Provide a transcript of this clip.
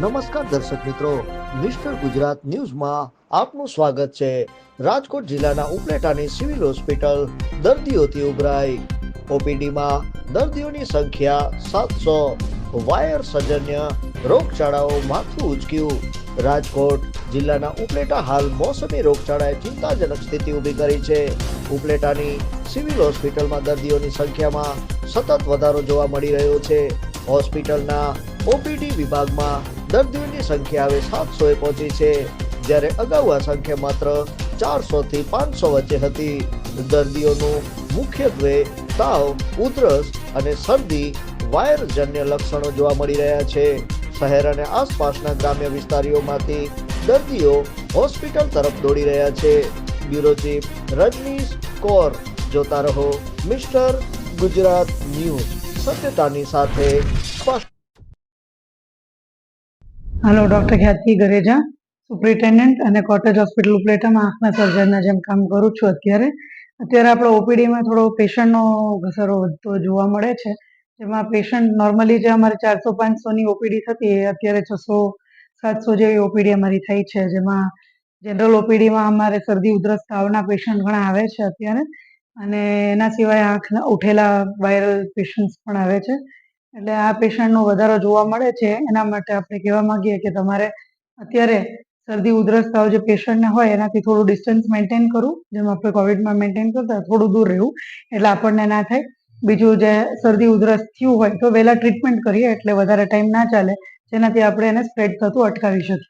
નમસ્કાર દર્શક મિત્રો. મિસ્ટર ગુજરાત ન્યૂઝમાં આપનું સ્વાગત છે. રાજકોટ જિલ્લાના ઉપલેટાની સિવિલ હોસ્પિટલ દર્દીઓથી ઉભરાઈ. ઓપીડીમાં દર્દીઓની સંખ્યા સાતસો. વાયર સજન્ય રોગચાળાઓ માથું ઉચક્યું. રાજકોટ જિલ્લાના ઉપલેટા હાલ મોસમી રોગચાળાએ ચિંતાજનક સ્થિતિ ઊભી કરી છે. ઉપલેટાની સિવિલ હોસ્પિટલમાં દર્દીઓની સંખ્યામાં સતત વધારો જોવા મળી રહ્યો છે. હોસ્પિટલના ઓપીડી વિભાગમાં દર્દીઓની સંખ્યા હવે સાતસો એ પહોંચી છે. જ્યારે અગાઉ આ સંખ્યા માત્ર ચારસો થી પાંચસો વચ્ચે હતી. દર્દીઓનું મુખ્યત્વે તાવ, ઉધરસ અને શરદી વાયરજન્ય લક્ષણો જોવા મળી રહ્યા છે. શહેર અને આસપાસના ગ્રામ્ય વિસ્તારીઓમાંથી દર્દીઓ હોસ્પિટલ તરફ દોડી રહ્યા છે. બ્યુરો ચીફ રજનીશ કૌર, જોતા રહો મિસ્ટર ગુજરાત ન્યૂઝ, સત્યતાની સાથે સ્પષ્ટ hello doctor Khyati Gareja superintendent અને કોટેજ હોસ્પિટલ ઉપલેટામાં આંખના સર્જનના જેમ કામ કરું છું અત્યારે. અત્યારે આપણે ઓપીડીમાં થોડો પેશન્ટનો ઘસારો વધતો જોવા મળે છે. જેમાં પેશન્ટ નોર્મલી જે અમારે ચારસો પાંચસોની ઓપીડી થતી એ અત્યારે છસો, સાતસો જેવી ઓપીડી અમારી થઈ છે. જેમાં જનરલ ઓપીડીમાં અમારે શરદી, ઉધરસ, તાવના પેશન્ટ ઘણા આવે છે અત્યારે. અને એના સિવાય આંખના ઉઠેલા વાયરલ પેશન્ટ્સ પણ આવે છે. એટલે આ પેશન્ટનો વધારો જોવા મળે છે. એના માટે આપણે કહેવા માંગીએ કે તમારે અત્યારે શરદી, ઉધરસ તાવ જે પેશન્ટને હોય, એનાથી થોડું ડિસ્ટન્સ મેન્ટેન કરવું. જેમ આપણે કોવિડમાં મેન્ટેન કરતા થોડું દૂર રહેવું. એટલે આપણને ના થાય. બીજું જે શરદી, ઉધરસ થયું હોય તો વહેલા ટ્રીટમેન્ટ કરીએ, એટલે વધારે ટાઈમ ના ચાલે. જેનાથી આપણે એને સ્પ્રેડ થતું અટકાવી શકીએ.